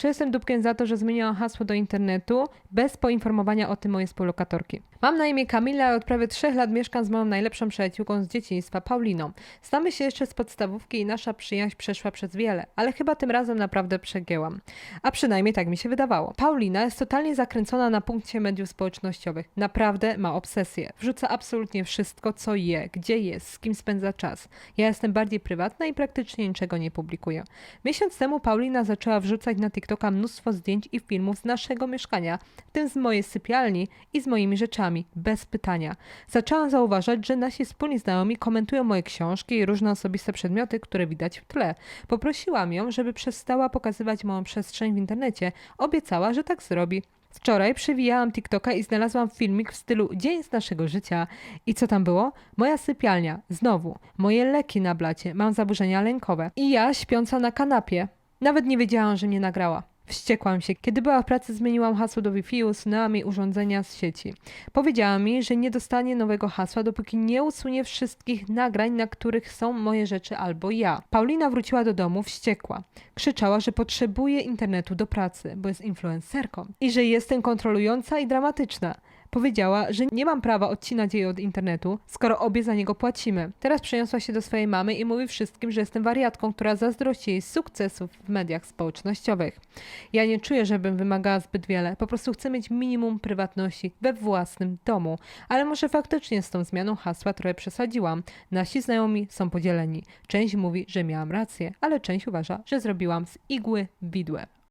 czy jestem dupkiem za to, że zmieniłam hasło do internetu bez poinformowania o tym mojej współlokatorki. Mam na imię Kamila i od prawie trzech lat mieszkam z moją najlepszą przyjaciółką z dzieciństwa, Pauliną. Znamy się jeszcze z podstawówki i nasza przyjaźń przeszła przez wiele, ale chyba tym razem naprawdę przegięłam. A przynajmniej tak mi się wydawało. Paulina jest totalnie zakręcona na punkcie mediów społecznościowych. Naprawdę ma obsesję. Wrzuca absolutnie wszystko, co je, gdzie jest, z kim spędza czas. Ja jestem bardziej prywatna i praktycznie niczego nie publikuję. Miesiąc temu Paulina zaczęła wrzucać na TikToka mnóstwo zdjęć i filmów z naszego mieszkania, w tym z mojej sypialni i z moimi rzeczami, bez pytania. Zaczęłam zauważać, że nasi wspólni znajomi komentują moje książki i różne osobiste przedmioty, które widać w tle. Poprosiłam ją, żeby przestała pokazywać moją przestrzeń w internecie. Obiecała, że tak zrobi. Wczoraj przewijałam TikToka i znalazłam filmik w stylu Dzień z naszego życia. I co tam było? Moja sypialnia, znowu, moje leki na blacie, mam zaburzenia lękowe. I ja śpiąca na kanapie. Nawet nie wiedziałam, że mnie nagrała. Wściekłam się. Kiedy była w pracy, zmieniłam hasło do Wi-Fi i urządzenia z sieci. Powiedziała mi, że nie dostanie nowego hasła, dopóki nie usunie wszystkich nagrań, na których są moje rzeczy albo ja. Paulina wróciła do domu wściekła. Krzyczała, że potrzebuje internetu do pracy, bo jest influencerką i że jestem kontrolująca i dramatyczna. Powiedziała, że nie mam prawa odcinać jej od internetu, skoro obie za niego płacimy. Teraz przeniosła się do swojej mamy i mówi wszystkim, że jestem wariatką, która zazdrości jej sukcesów w mediach społecznościowych. Ja nie czuję, żebym wymagała zbyt wiele, po prostu chcę mieć minimum prywatności we własnym domu. Ale może faktycznie z tą zmianą hasła trochę przesadziłam. Nasi znajomi są podzieleni. Część mówi, że miałam rację, ale część uważa, że zrobiłam z igły widłę.